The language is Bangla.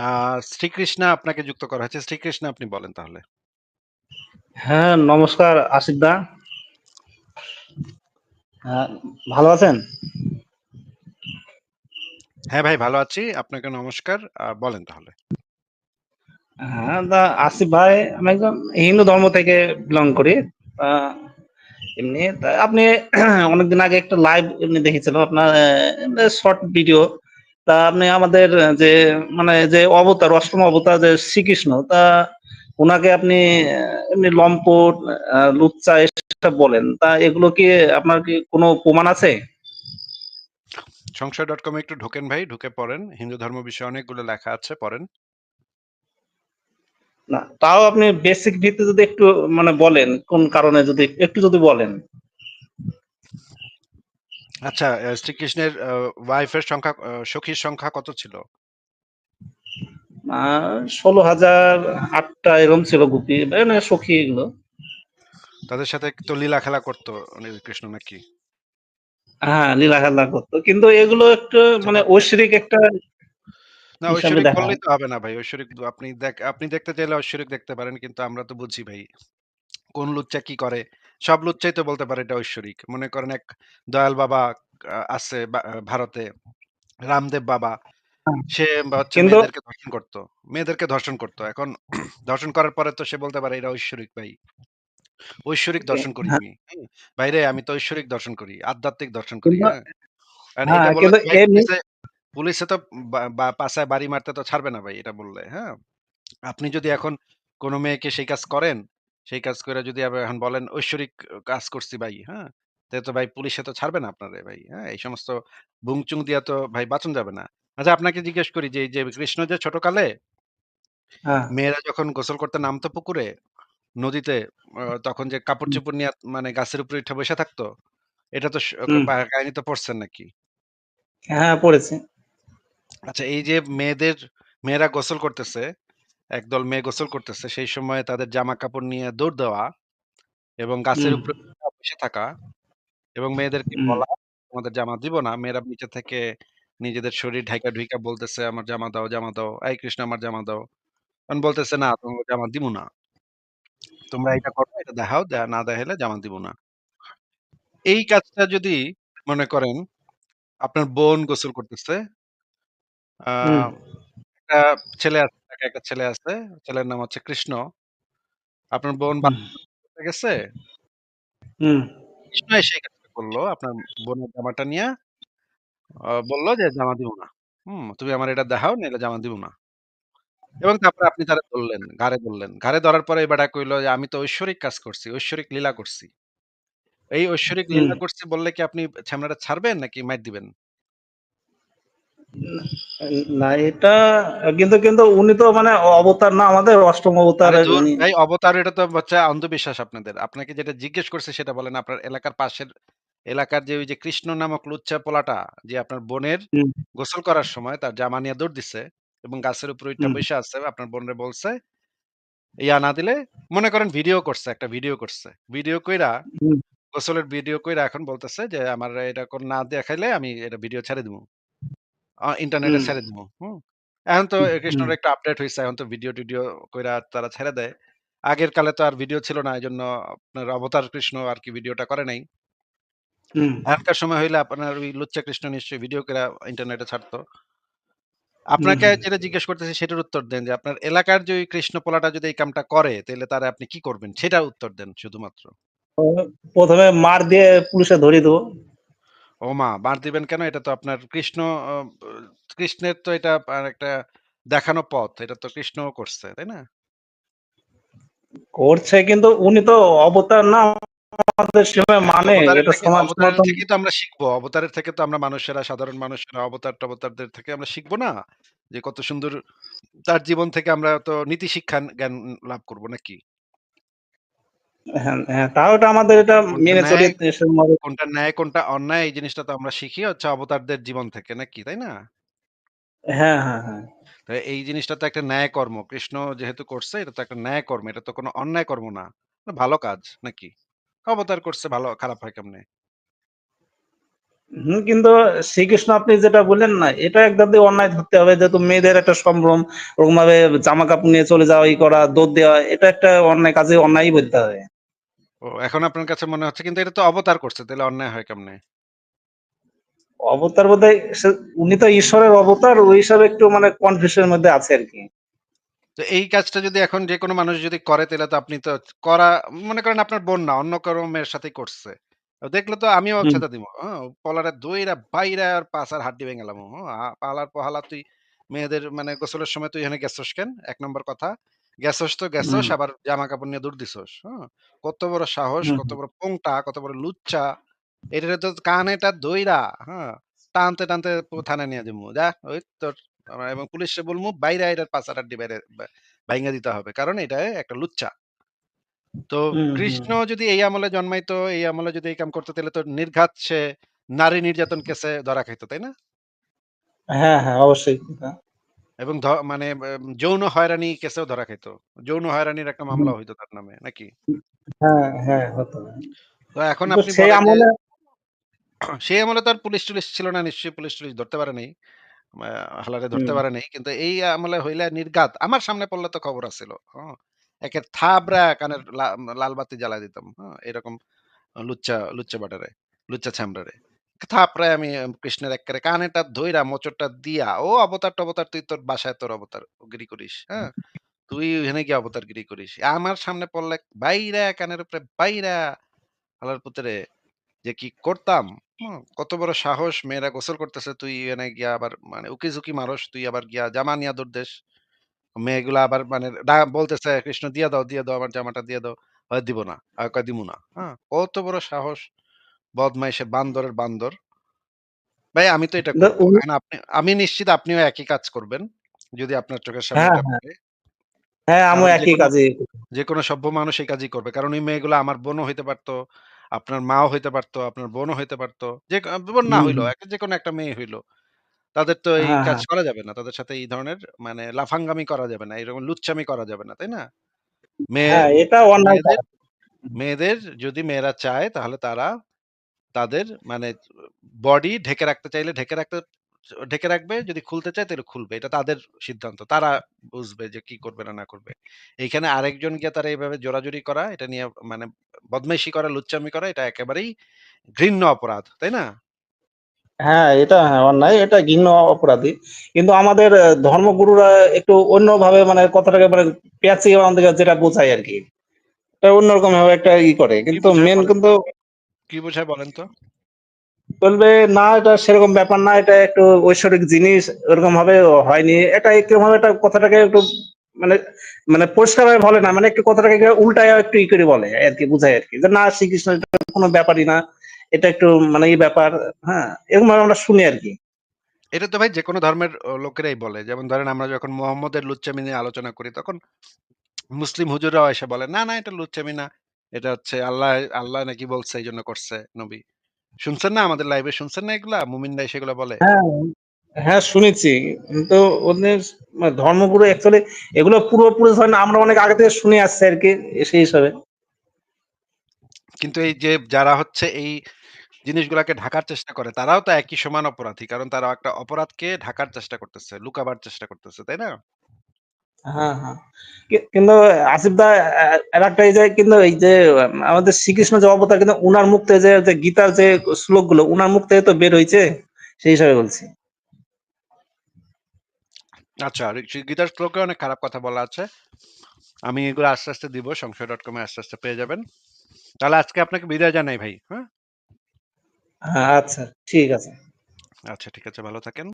আ শ্রীকৃষ্ণা আপনাকে যুক্ত করা হয়েছে। শ্রীকৃষ্ণ আপনি বলেন তাহলে। হ্যাঁ, নমস্কার আশিক দা। হ্যাঁ, ভালো আছেন? হ্যাঁ, ভাই ভালো আছি। আপনাকে নমস্কার। বলেন তাহলে। হ্যাঁ, দা আসিফ ভাই আমি একজন হিন্দু ধর্ম থেকে বিলং করি। এমনি আপনি অনেকদিন আগে একটা লাইভ এমনি দেখেছিলাম আপনার শর্ট ভিডিও। তা আপনি আমাদের যে মানে যে অবতার, অষ্টম অবতার যে শ্রীকৃষ্ণ তা উনাকে আপনি এমনি লম্পট, লুচ্চা এসব বলেন। তা এগুলো কি আপনার কি কোনো প্রমাণ আছে? সংশয়.com এ একটু ঢোকেন ভাই, ঢুকে পড়েন। হিন্দু ধর্ম বিষয়ে অনেকগুলো লেখা আছে, পড়েন। না, তাও আপনি বেসিক ভিত্তি যদি একটু মানে বলেন, কোন কারণে যদি একটু যদি বলেন। আচ্ছা, শ্রীকৃষ্ণের আ ওয়াইফ এর সংখ্যা সখীর সংখ্যা কত ছিল? আ ১৬,০০০ টা এরকম ছিল গুপি, মানে সখী এগুলো। তাদের সাথে তো লীলা খেলা করত কৃষ্ণ নাকি? হ্যাঁ, লীলা খেলা করত। কিন্তু এগুলো একটু আচ্ছা মানে ঐশ্বরিক একটা না হিসাবে ঐশ্বরিক দেখা বললেই হয়। তো হবে না ভাই। ঐশ্বরিক আপনি দেখ আপনি দেখতে চাইলে ঐশ্বরিক দেখতে পারেন। কিন্তু আমরা তো বুঝি ভাই। কোন লুচ্চা কি করে? সব লুচ্চাই তো বলতে পারে এটা ঐশ্বরিক। মনে করেন এক দয়াল বাবা আছে বা ভারতে, রামদেব বাবা। হ্যাঁ, সে হচ্ছে কিন্তু মেয়েদেরকে ধর্ষণ করত। মেয়েদেরকে ধর্ষণ করত। এখন ধর্ষণ করার পরে তো সে বলতে পারে এরা ঐশ্বরিক ভাই। ঐশ্বরিক এ দর্শন করি হ্যাঁ, আমি। হুম? ভাইরে আমি তো ঐশ্বরিক দর্শন করি। আধ্যাত্মিক দর্শন করি, কিন্তু হ্যাঁ? হ্যাঁ, এটা বললে কিন্তু তো ভাই এমনি পুলিশে পুলিশে তো বা বা পাছায় বাড়ি মারতে তো ছাড়বে না ভাই এটা বললে, হ্যাঁ? আপনি যদি এখন কোনো মেয়েকে সেই কাজ করেন, সেই কাজ কইরা যদি আবার এখন বলেন ঐশ্বরিক কাজ করছি ভাই, হ্যাঁ? তাহলে তো ভাই পুলিশে তো ছাড়বে না আপনারে ভাই, হ্যাঁ? এই সমস্ত বুং-চুং দিয়া তো ভাই বাঁচন যাবে না। আচ্ছা আপনাকে জিজ্ঞেস করি যে, এই যে কৃষ্ণ যে ছোটকালে হ্যাঁ, মেয়েরা যখন গোসল করতে নামতো পুকুরে, নদীতে আ তখন যে হুম, কাপড়-চোপড় নিয়া মানে গাছের উপরে উইঠা বইসা থাকতো? এটা তো স হুম, বা কাহিনী তো পড়ছেন নাকি? হ্যাঁ, পড়েছি। আচ্ছা এই যে মেয়েদের মেয়েরা গোসল করতেছে, একদল মেয়ে গোসল করতেছে, সেই সময় তাদের জামা-কাপড় নিয়ে দৌড় দেওয়া এবং গাছের উপরে বসে থাকা এবং মেয়েদেরকে বলা, "তোমাদের জামা দিব না।" মেয়েরা নিচে থেকে নিজেদের শরীর ঢাইকা ঢুইকা বলতেছে, "আমার জামা দাও, জামা দাও। এই কৃষ্ণ আমার জামা দাও।" তখন বলতেছে, "না, তোমাকে জামা দিমু না। তোমরা এটা করো, এটা দেখাও, না দেখাইলে জামা দিব না।" এই কাজটা যদি মনে করেন আপনার বোন গোসল করতেছে, একটা ছেলে আছে, তাকে একটা ছেলে আছে, ছেলের নাম হচ্ছে কৃষ্ণ। আপনার বোন হুম, গেছে, হুম, কৃষ্ণ এসে কাজটা করল। আপনার বোনের জামাটা নিয়া বলল যে, "জামা দিব না। হুম? তুমি আমার এটা দেখাও, নাইলে জামা দিব না।" এবং তারপরে আপনি তারে ধরলেন, ঘাড়ে ধরলেন। ঘাড়ে ধরার পরে এই কইলো যে, "আমি তো ঐশ্বরিক কাজ করছি, ঐশ্বরিক লীলা করছি।" এই ঐশ্বরিক লীলা করছি বললে কি আপনি ছ্যামড়াটা ছাড়বেন নাকি মাইর দিবেন? না এটা কিন্তু কিন্তু উনি তো মানে অবতার না আমাদের অষ্টম ভাই অবতার এটা তো অন্ধবিশ্বাস আপনাদের। আপনাকে যেটা জিজ্ঞেস করছে সেটা বলেন। আপনার এলাকার পাশের এলাকার যে ওই যে কৃষ্ণ নামক লুচ্চা পোলাটা যে আপনার বোনের গোসল করার সময় তার জামা নিয়ে দৌড় দিছে এবং গাছের উপরে হুম, বইসা আছে। আপনার বোনরে বলছে, ইয়া না দিলে মনে করেন ভিডিও করছে, একটা ভিডিও করছে। ভিডিও কইরা গোসলের ভিডিও কইরা এখন বলতেছে যে, "আমার এটা কোন না দেখাইলে আমি এটা ভিডিও ছেড়ে দিমু। ইন্টারনেটে ছেড়ে দিমু।" হুম? এখন তো কৃষ্ণর একটা আপডেট হইছে। এখন তো ভিডিও-টিডিও কইরা তারা ছেড়ে দেয়। আগের কালে তো আর ভিডিও ছিল না। এজন্য আপনার অবতার কৃষ্ণ আরকি ভিডিওটা করে নাই। এখনকার সময় হইলে আপনার ওই লুচ্চা কৃষ্ণ নিশ্চয়ই ভিডিও কইরা ইন্টারনেটে ছাড়তো। আপনাকে যেটা জিজ্ঞেস করতেছি সেটার উত্তর দেন যে, আপনার এলাকার যে কৃষ্ণ পোলাটা যদি এই কামটা করে, তাহলে তারা আপনি কি করবেন? সেটা উত্তর দেন শুধুমাত্র। প্রথমে মার দিয়ে পুলিশে ধরিয়ে দেব। ওমা! বাদ দিবেন কেন? এটা তো আপনার কৃষ্ণ অ কৃষ্ণের তো এটা আর একটা দেখানো পথ। এটা তো কৃষ্ণও করছে, তাই না? করছে কিন্তু উনি তো অবতার না আমাদের হ্যাঁ, মানে অবতারের এটা থেকে সমাজ অবতারের তো আমরা শিখব। অবতারের থেকে তো আমরা মানুষেরা, সাধারণ মানুষেরা অবতার-টবতারদের থেকে আমরা শিখব না? যে কত সুন্দর তার জীবন থেকে আমরা তো নীতি শিক্ষা জ্ঞান লাভ করব নাকি? হ্যাঁ, হ্যাঁ, তাও এটা আমাদের এটা মেনে চলি ন্যায়, দেশের মধ্যে কোনটা ন্যায়, কোনটা অন্যায় এই জিনিসটা তো আমরা শিখি হচ্ছে অবতারদের জীবন থেকে নাকি, তাই না? হ্যাঁ, হ্যাঁ, হ্যাঁ। তো এই জিনিসটা তো একটা ন্যায় কর্ম। কৃষ্ণ যেহেতু করছে এটা তো একটা ন্যায় কর্ম। এটা তো কোনো অন্যায় কর্ম না। ভালো কাজ নাকি? অবতার করছে ভালো খারাপ হয় কেমনে? কিন্তু শ্রীকৃষ্ণ আপনি যেটা বললেন না, এটা একদম অন্যায় ধরতে হবে। যেহেতু মেয়েদের একটা সম্ভ্রম, ওরকমভাবে জামা কাপড় নিয়ে চলে যাওয়া, ই করা, দৌড় দেওয়া, এটা একটা অন্যায় কাজে অন্যায়ই বলতে হবে। ও এখন আপনার কাছে মনে হচ্ছে কিন্তু এটা তো অবতার করছে। তাইলে অন্যায় হয় কেমনে? অবতার সে উনি তো ঈশ্বরের অবতার, ওই হিসাবে একটু মানে কনফিউশন এর মধ্যে আছে আরকি। তো এই কাজটা যদি এখন যেকোনো মানুষ যদি করে তাহলে তো আপনি তো করা মনে করেন আপনার বোন না, অন্য কারও মেয়ের সাথে করছে। দেখলে তো আমিও হুম, ছেদা দিমু। হ্যাঁ? পলারে দইরা বাইরা আর পাছার হাড্ডি ভেঙেলামু। আ পালার পহালা তুই মেয়েদের মানে গোসলের সময় তুই এখানে গেছস কেন? ১ নম্বর কথা। গেছস তো গেছস হুম, আবার জামা-কাপড় নিয়ে দৌড় দিছস। হ্যাঁ? কত বড় সাহস, হুম, কত বড় পোংটা, কত বড় লুচ্চা। এটারে তো কানেটা ধইরা, হ্যাঁ? টানতে, টানতে প থানায় নিয়ে যামু। যা ওই তোর এবং পুলিশরে বলমু বাইরে এটার পাছার হাড্ডি বাইরে বা ভাইঙ্গা দিতে হবে। কারণ এটা একটা লুচ্চা। তো। কৃষ্ণ যদি এই আমলে জন্মাইতো, এই আমলে যদি এই কাম করতো তাহলে তো নির্ঘাত সে নারী নির্যাতন কেসে ধরা খাইতো, তাই না? হ্যাঁ, হ্যাঁ, অবশ্যই। হ্যাঁ, এবং মানে যৌন হয়রানি কেসেও ধরা খাইতো। যৌন হয়রানির একটা হুম, মামলাও হইতো তার নামে, নাকি? হ্যাঁ, হ্যাঁ, হতো। তো এখন আপনি সেই আমলে সেই আমলে তো আর পুলিশ-টুলিশ ছিল না নিশ্চয়ই পুলিশ-টুলিশ ধরতে পারে নাই। হালারে ধরতে পারে নাই। কিন্তু এই আমলে হইলে নির্ঘাত আমার সামনে পড়লে তো খবর আছিল। হুম? একে থাবড়া কানের লাল বাতি জ্বালায় দিতাম। হ্যাঁ? এরকম লুচ্চা, লুচ্চা ব্যাটারে, লুচ্চা ছ্যামড়ারে। থাপড়ায় আমি কৃষ্ণের এক্কারে কানেরটা ধইরা মোচড়টা দিয়া, "ও অবতার-টবতার তুই তোর বাসায় তোর অবতার গিরি করিস, হ্যাঁ? তুই ওখানে গিয়ে অবতারগিরি করিস। আমার সামনে পড়লে বাইরা কানের উপরে বাইরা হালার পুতেরে যে কি করতাম? কত বড় সাহস মেয়েরা গোসল করতেছে তুই এখানে গিয়া আবার মানে উকি-ঝুঁকি মারস, তুই আবার গিয়া জামা নিয়া দৌড় দেস। মেয়েগুলা আবার মানে ডা বলতেছে, "কৃষ্ণ দিয়া দাও, দিয়া দাও আমার জামাটা দিয়া দাও।" কয়, "দিব না।" আমি কয়, "দিমু না।" হ্যাঁ? কত বড় সাহস! বদমাইশের বান্দরের বান্দর। ভাই আমি তো এটা করব। উনি আপনি আমি নিশ্চিত আপনিও একই কাজ করবেন। যদি আপনার চোখের সামনে হ্যাঁ, এটা হ্যাঁ। হ্যাঁ, আমিও কারণ একই যেকোনো কাজই যেকোনো সভ্য মানুষ এই কাজই করবে। কারণ ওই মেয়েগুলো আমার বোনও হইতে পারত, আপনার মাও হইতে পারত, আপনার বোনও হইতে পারত। যে ক বোন না হুম, হইল, হুম। এক যেকোনো একটা মেয়ে হইল। তাদের তো এই হ্যাঁ, কাজ হ্যাঁ, করা যাবে না। তাদের সাথে এই ধরনের মানে লাফাঙ্গামি করা যাবে না। এরকম লুচ্চামি করা যাবে না। তাই না? মেয়ে হ্যাঁ, এটা অন্যায় মেয়েদের কাজ। মেয়েদের যদি মেয়েরা চায় তাহলে তারা তাদের মানে বডি ঢেকে রাখতে চাইলে ঢেকে রাখতে ঢেকে রাখবে। যদি খুলতে চায় তাহলে খুলবে। এটা তাদের সিদ্ধান্ত। তারা বুঝবে যে কি করবে না, না করবে। এইখানে আরেকজন গিয়ে তারা এভাবে জোরাজুরি করা, এটা নিয়ে মানে বদমাইশি করা, লুচ্চামি করা এটা একেবারেই ঘৃণ্য অপরাধ। তাই না? হ্যাঁ, এটা হ্যাঁ, অন্যায়। এটা ঘৃণ্য অপরাধী। কিন্তু আমাদের ধর্মগুরুরা একটু অন্যভাবে মানে কথাটাকে মানে পেঁচিয়ে আমাদেরকে যেটা বোঝায় আরকি। এটা অন্যরকম ভাবে একটা ই করে। কিন্তু মেন কিন্তু কি বুঝায় বলেন তো? বলবে, "না, এটা সেরকম ব্যাপার না। এটা একটু ঐশ্বরিক জিনিস। ওরকম ভাবে হয়নি।" এটা কিরকমভাবে একটা কথাটাকে একটু মানে মানে পরিষ্কারভাবে বলে না। মানে একটু কথাটাকে উল্টায় একটু ই করে বলে আরকি, বুঝায় আরকি। যে, "না, শ্রীকৃষ্ণ কোন ব্যাপারই না। এটা একটু মানে ই ব্যাপার।" হ্যাঁ? এরকমভাবে আমরা শুনি আরকি। এটা তো ভাই যেকোনো ধর্মের লোকেরাই বলে। যেমন ধরেন আমরা যখন মোহাম্মদের লুচ্চামি নিয়ে আলোচনা করি তখন মুসলিম হুজুররাও এসে বলে, "না, না এটা লুচ্চামি না। এটা হচ্ছে আল্লাহ আল্লাহ নাকি বলছে এই জন্য করছে নবী।" শুনছেন না আমাদের লাইভে শুনছেন না এগুলা? মুমিনরা এসে এগুলা বলে? হ্যাঁ, হ্যাঁ শুনেছি। তো ওদের ধর্মগুরু অ্যাকচুয়ালি এগুলো পূর্বপুরুষ হয় না আমরা অনেক আগে থেকে শুনে আসছি আরকি সেই হিসাবে। কিন্তু এই যে যারা হচ্ছে এই জিনিসগুলাকে ঢাকার চেষ্টা করে তারাও তো একই সমান অপরাধী। কারণ তারা একটা অপরাধকে ঢাকার চেষ্টা করতেছে, লুকাবার চেষ্টা করতেছে, তাই না? হ্যাঁ, হ্যাঁ। কি কিন্তু আসিফ দা আ আরেকটা এই যে কিন্তু এই যে আমাদের শ্রীকৃষ্ণ যে অবতার কিন্তু উনার মুখ থেকে যে, যে গীতার যে শ্লোকগুলো উনার মুখ থেকে তো বের হইছে। সেই হিসাবে বলছি। আচ্ছা, আর গীতার শ্লোকে অনেক খারাপ কথা বলা আছে। আমি এগুলো আস্তে, আস্তে দিব সংশয়.com এ আস্তে, আস্তে পেয়ে যাবেন। তাহলে আজকে আপনাকে বিদায় জানাই ভাই, হ্যাঁ? আচ্ছা ঠিক আছে। আচ্ছা ঠিক আছে ভালো থাকেন।